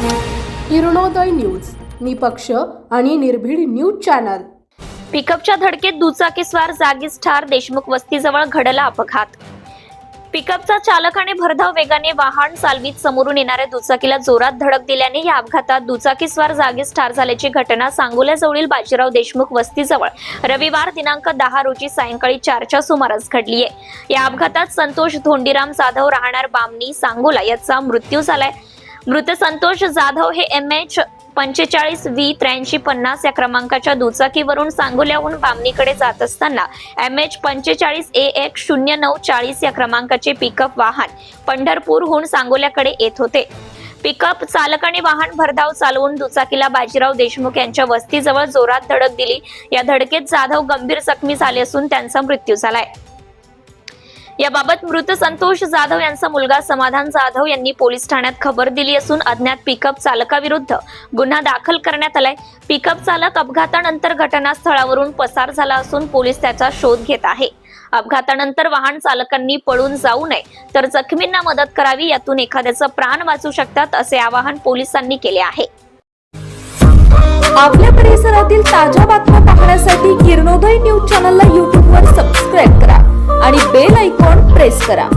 Kiranoday news निपक्ष आणि निर्भीड न्यूज चॅनल. पिकअपच्या धडकेत दुचाकीस्वार जागीच ठार देशमुख वस्तीजवळ घडला अपघात. पिकअपचा चालकाने भरधाव वेगाने वाहन चालवीत समोरून येणाऱ्या दुचाकीला जोरात धडक दिल्याने या अपघातात दुचाकीस्वार जागीच ठार झाल्याची घटना सांगोल्याजवळील बाजीराव देशमुख वस्तीजवळ रविवार दिनांक दहा रोजी सायंकाळी चारच्या सुमारास घडली आहे या अपघातात संतोष धोंडीराम जाधव राहणार बामणी सांगोला याचा मृत्यू झालाय. मृत संतोष जाधव हे एम एच पंचेचाळीस व्ही त्र्याऐंशी पन्नास या क्रमांकाच्या दुचाकीवरून सांगोल्याहून बामणीकडे जात असताना एम एच पंचेचाळीस ए एक शून्य नऊ चाळीस या क्रमांकाचे पिकअप वाहन पंढरपूरहून सांगोल्याकडे येत होते. पिकअप चालकाने वाहन भरधाव चालवून दुचाकीला बाजीराव देशमुख यांच्या वस्तीजवळ जोरात धडक दिली. या धडकेत जाधव गंभीर जखमी झाले असून त्यांचा मृत्यू झालाय. याबाबत मृत संतोष जाधव यांचा मुलगा समाधान जाधव यांनी पोलीस ठाण्यात खबर दिली असून अज्ञात पिकअप चालकाविरुद्ध गुन्हा दाखल करण्यात आलाय. पिकअप चालक अपघातानंतर घटनास्थळावरून पसार झाला असून पोलीस त्याचा शोध घेत आहे. अपघातानंतर वाहन चालकांनी पळून जाऊ नये तर जखमींना मदत करावी यातून एखाद्याचं प्राण वाचू शकतात असे आवाहन पोलिसांनी केले आहे. आपल्या परिसरातील ताज्या बातम्या पाहण्यासाठी किरणोदय न्यूज चॅनलला यूट्यूबवर करा